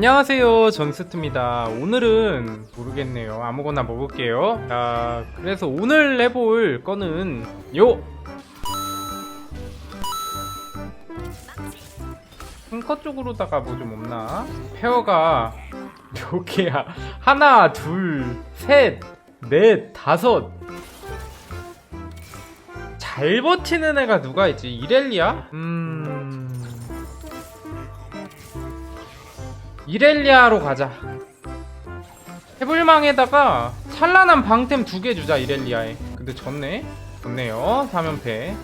안녕하세요 전스트입니다. 오늘은 모르겠네요. 아무거나 먹을게요. 자 그래서 오늘 해볼 거는 요! 탱커 쪽으로다가 뭐 좀 없나? 페어가 몇 개야 하나 둘 셋 넷 다섯. 잘 버티는 애가 누가 있지? 이렐리아? 음... 이렐리아로 가자. 해불망에다가 찬란한 방템 두 개 주자 이렐리아에. 근데 졌네. 좋네요. 3연패.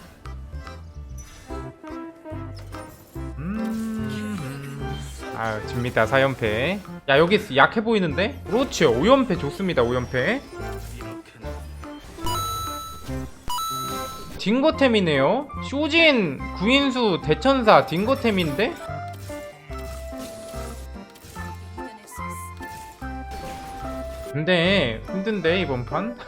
음. 아유 집니다 4연패. 야 여기 약해 보이는데? 그렇지 5연패 좋습니다 5연패. 딩고템이네요. 쇼진 구인수 대천사 딩고템인데? 근데 힘든데 이번 판?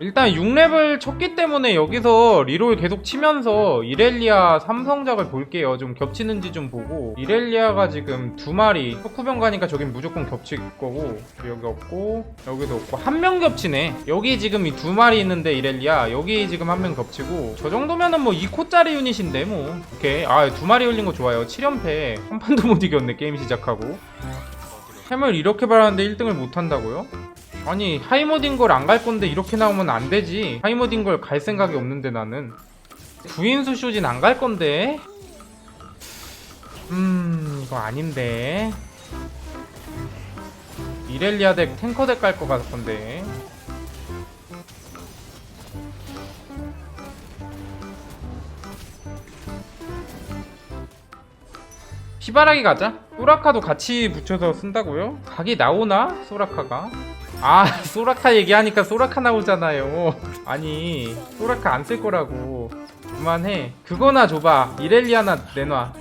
일단 6렙을 쳤기 때문에 여기서 리롤 계속 치면서 이렐리아 삼성작을 볼게요. 좀 겹치는지 좀 보고. 이렐리아가 지금 두 마리. 흑후병 가니까 저긴 무조건 겹칠 거고. 여기 없고 여기도 없고. 한 명 겹치네. 여기 지금 이 두 마리 있는데 이렐리아. 여기 지금 한 명 겹치고. 저 정도면은 뭐 2코짜리 유닛인데 뭐. 오케이. 아 두 마리 흘린 거 좋아요. 7연패. 한 판도 못 이겼네 게임 시작하고 햄을 이렇게 바라는데 1등을 못 한다고요? 아니 하이모딩 걸안 갈 건데 이렇게 나오면 안 되지. 하이모딩 걸갈 생각이 없는데 나는. 구인수 쇼진 안 갈 건데. 음 이거 아닌데. 이렐리아 덱 탱커 덱 갈 것 같던데. 피바라기 가자. 소라카도 같이 붙여서 쓴다고요? 각이 나오나? 소라카가? 아, 소라카 얘기하니까 소라카 나오잖아요. 아니, 소라카 안 쓸 거라고. 그만해. 그거나 줘봐. 이렐리아나 내놔.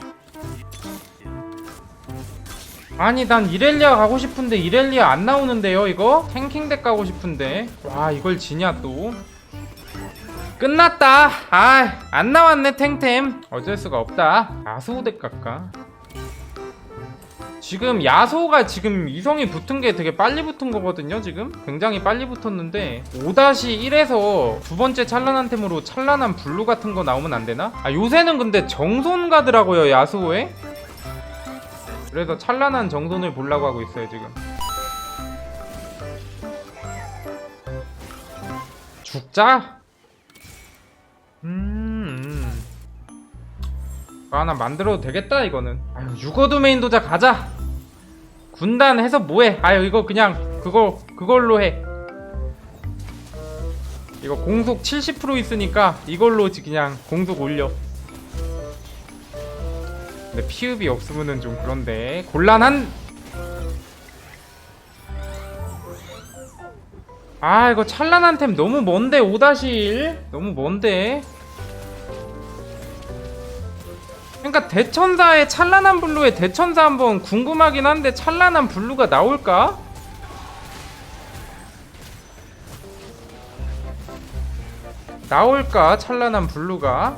아니, 난 이렐리아 가고 싶은데 이렐리아 안 나오는데요, 이거? 탱킹 덱 가고 싶은데. 와, 이걸 지냐, 또. 끝났다. 아, 안 나왔네, 탱템. 어쩔 수가 없다. 아소우 덱 갈까? 지금 야소가 지금 이성이 붙은 게 되게 빨리 붙은 거거든요 지금 굉장히 빨리 붙었는데 5-1에서 두 번째 찬란한 템으로 찬란한 블루 같은 거 나오면 안 되나? 아 요새는 근데 정손 가더라고요 야소에 그래서 찬란한 정손을 보려고 하고 있어요 지금 죽자? 음, 음. 아, 하나 만들어도 되겠다 이거는 아유 유거 도메인 도자 가자 군단 해서 뭐해? 아유 이거 그냥 그거 그걸로 해. 이거 공속 70% 있으니까 이걸로 그냥 공속 올려. 근데 피읍이 없으면은 좀 그런데. 곤란한? 아 이거 찬란한 템 너무 먼데 5-1 너무 먼데 그러니까 대천사의 찬란한 블루의 대천사 한번 궁금하긴 한데 찬란한 블루가 나올까? 나올까 찬란한 블루가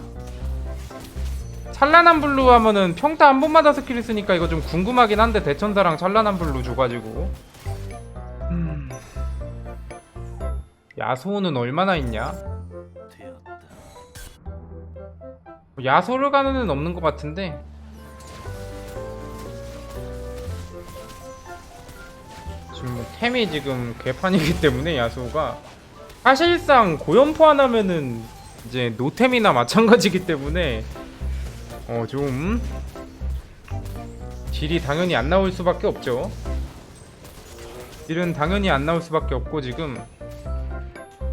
찬란한 블루 하면은 평타 한 번마다 스킬을 쓰니까 이거 좀 궁금하긴 한데 대천사랑 찬란한 블루 줘가지고 음. 야소는 얼마나 있냐? 야소를 가는 애는 없는 것 같은데. 지금 뭐 템이 지금 개판이기 때문에 야소가 사실상 고연포 하나면은 이제 노템이나 마찬가지기 때문에 어 좀 딜이 당연히 안 나올 수밖에 없죠. 딜은 당연히 안 나올 수밖에 없고 지금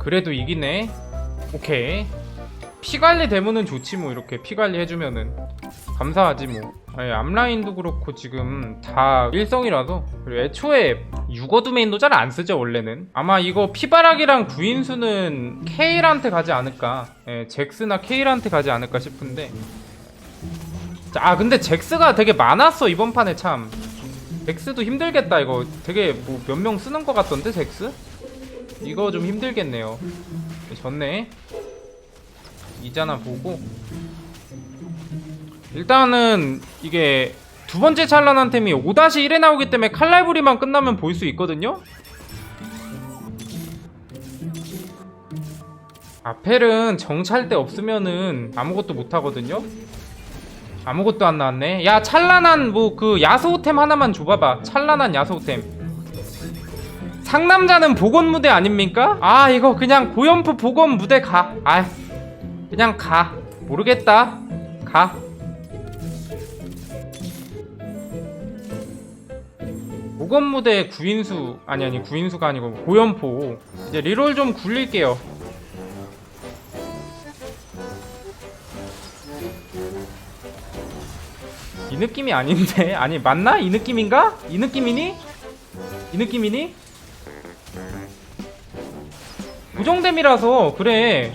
그래도 이기네. 오케이 피관리 되면은 좋지 뭐 이렇게 피관리 해주면은. 감사하지 뭐. 아니, 앞라인도 그렇고 지금 다 일성이라서. 그리고 애초에 유거드 메인도 잘 안 쓰죠 원래는. 아마 이거 피바락이랑 구인수는 케일한테 가지 않을까. 예, 잭스나 케일한테 가지 않을까 싶은데. 자, 아 근데 잭스가 되게 많았어 이번 판에 참. 잭스도 힘들겠다 이거. 되게 뭐 몇 명 쓰는 것 같던데 잭스? 이거 좀 힘들겠네요. 졌네 이자나 보고 일단은 이게 두 번째 찬란한 템이 5-1에 나오기 때문에 칼날부리만 끝나면 볼 수 있거든요? 아펠은 정찰 때 없으면은 아무것도 못하거든요? 아무것도 안 나왔네. 야, 찬란한 뭐 그 야소템 하나만 줘봐봐. 찬란한 야소템. 상남자는 복원 무대 아닙니까? 아, 이거 그냥 고연포 복원 무대 가. 아, 그냥 가. 모르겠다. 가. 복원 무대 구인수 아니 아니 구인수가 아니고 고연포. 이제 리롤 좀 굴릴게요. 이 느낌이 아닌데 아니 맞나 이 느낌인가 이 느낌이니 이 느낌이니 고정됨이라서 그래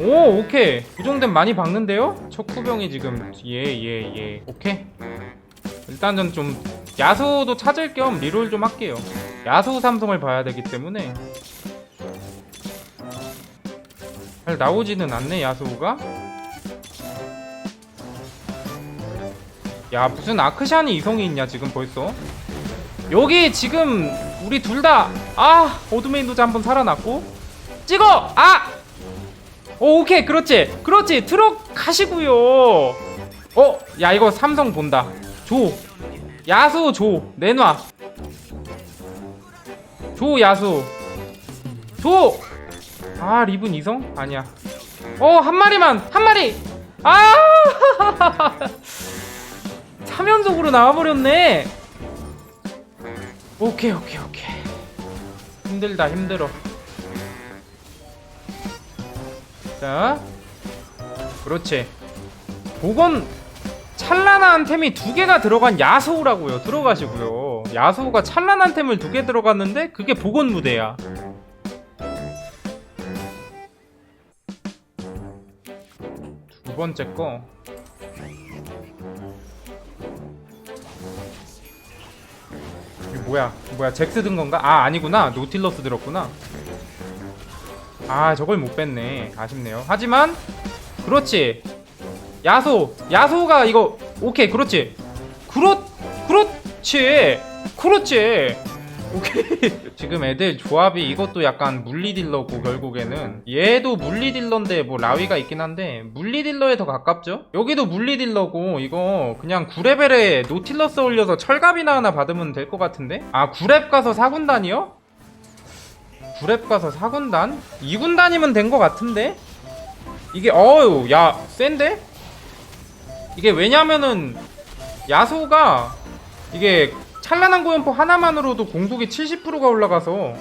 오 오케이. 고정됨 많이 박는데요? 척후병이 지금. 예예 예. 오케이. 일단은 좀 야수도 찾을 겸 리롤 좀 할게요. 야수 삼성을 봐야 되기 때문에. 잘 나오지는 않네 야수가. 야 무슨 아크샨이 이성이 있냐 지금 벌써? 여기 지금 우리 둘 다 아 오드메인 도자 한번 살아났고. 찍어! 아 오, 오케이. 그렇지. 그렇지. 트럭 가시고요. 어 야 이거 삼성 본다. 줘 야수 줘 내놔. 줘 야수. 줘아 리븐 이성? 아니야. 어 한 마리만. 한 마리. 아! 3연속으로 나와버렸네. 오케이 오케이 오케이. 힘들다 힘들어 자 그렇지 복원 찬란한 템이 두 개가 들어간 야소우라고요 들어가시고요 야소우가 찬란한 템을 두 개 들어갔는데 그게 복원 무대야 두 번째 거 이게 뭐야? 뭐야? 잭스 든 건가? 아 아니구나. 노틸러스 들었구나. 아 저걸 못 뺐네. 아쉽네요. 하지만 그렇지. 야소, 야소가 이거 오케이. 그렇지. 그렇, 그렇지. 그렇지. 오케이. 지금 애들 조합이 이것도 약간 물리딜러고 결국에는 얘도 물리딜러인데 뭐 라위가 있긴 한데 물리딜러에 더 가깝죠? 여기도 물리딜러고 이거 그냥 9레벨에 노틸러스 올려서 철갑이나 하나 받으면 될 것 같은데? 아 9렙 가서 4군단이요? 9렙 가서 4군단? 2군단이면 된 것 같은데? 이게 어유 야 센데? 이게 왜냐면은 야소가 이게 찬란한 고연포 하나만으로도 공속이 70%가 올라가서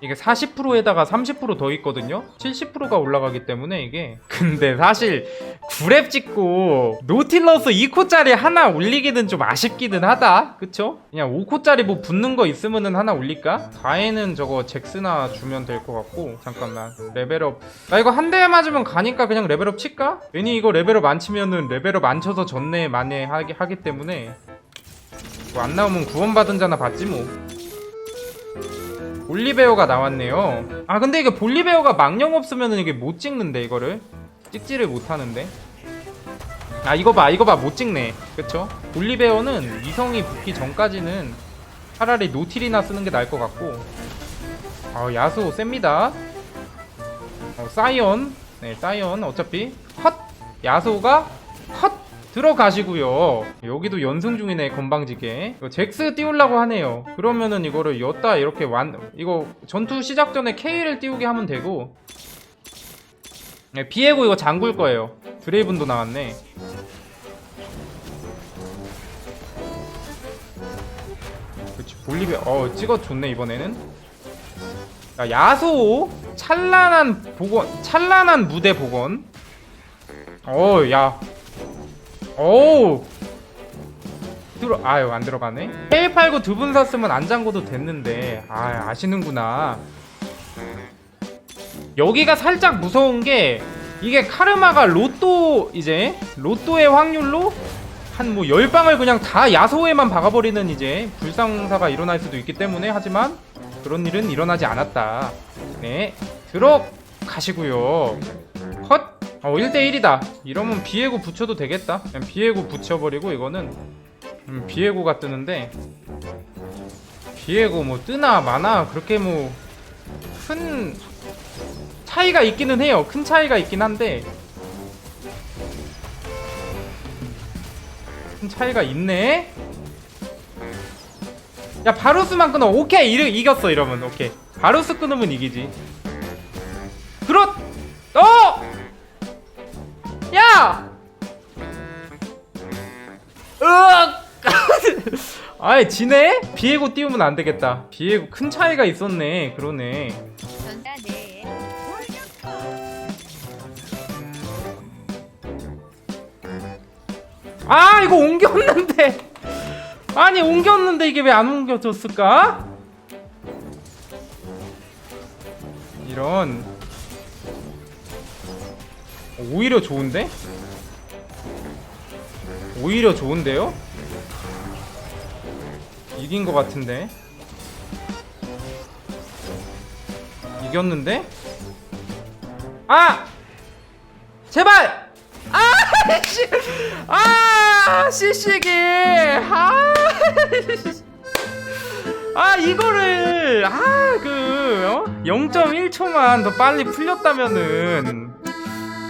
이게 40%에다가 30%더 있거든요 70%가 올라가기 때문에 이게 근데 사실 9렙 찍고 노틸러스 2코짜리 하나 올리기는 좀 아쉽기는 하다 그쵸? 그냥 5코짜리 뭐 붙는 거 있으면은 하나 올릴까? 다에는 저거 잭스나 주면 될 것 같고 잠깐만 레벨업 나 이거 한 대 맞으면 가니까 그냥 레벨업 칠까? 괜히 이거 레벨업 안 치면은 레벨업 안 쳐서 졌네 만에 하기, 하기 때문에 뭐 안 나오면 구원받은 자나 받지 뭐. 볼리베어가 나왔네요. 아 근데 이게 볼리베어가 망령 없으면 은 이게 못 찍는데 이거를 찍지를 못하는데. 아 이거 봐 이거 봐 못 찍네. 그쵸? 볼리베어는 이성이 붙기 전까지는 차라리 노틸이나 쓰는 게 나을 것 같고. 아 야수 셉니다. 어, 사이언 네 사이언 어차피 헛 야수가 헛 들어가시고요. 여기도 연승 중이네 건방지게. 이거 잭스 띄우려고 하네요. 그러면은 이거를 였다 이렇게 완 이거 전투 시작 전에 K를 띄우게 하면 되고. 네, 비에고 이거 잠글 거예요. 드레이븐도 나왔네. 그렇지 볼리비아 어 찍어줬네 이번에는. 야, 야소 찬란한 복원 찬란한 무대 복원. 어 야. 오 들어 아유 안 들어가네. 페이 팔고 두 분 샀으면 안 잠궈도 됐는데. 아 아시는구나. 여기가 살짝 무서운 게 이게 카르마가 로또 이제 로또의 확률로 한 뭐 열방을 그냥 다 야소에만 박아버리는 이제 불상사가 일어날 수도 있기 때문에 하지만 그런 일은 일어나지 않았다. 네 들어가시고요. 컷 어 1대1이다. 이러면 비에고 붙여도 되겠다. 그냥 비에고 붙여버리고 이거는 음, 비에고가 뜨는데 비에고 뭐 뜨나 마나 그렇게 뭐 큰 차이가 있기는 해요. 큰 차이가 있긴 한데 큰 차이가 있네. 야 바루스만 끊어. 오케이. 이르, 이겼어 이러면. 오케이. 바루스 끊으면 이기지. 그렇! 으악! 아이 지네? 비에고 띄우면 안 되겠다. 비에고 큰 차이가 있었네. 그러네. 전다 네. 아 이거 옮겼는데. 아니 옮겼는데 이게 왜 안 옮겨졌을까? 이런. 오히려 좋은데? 오히려 좋은데요? 이긴 것 같은데 이겼는데? 아! 제발! 아! 씨! 아! 시시기! 아! 아 이거를 아그 어? 0.1초만 더 빨리 풀렸다면은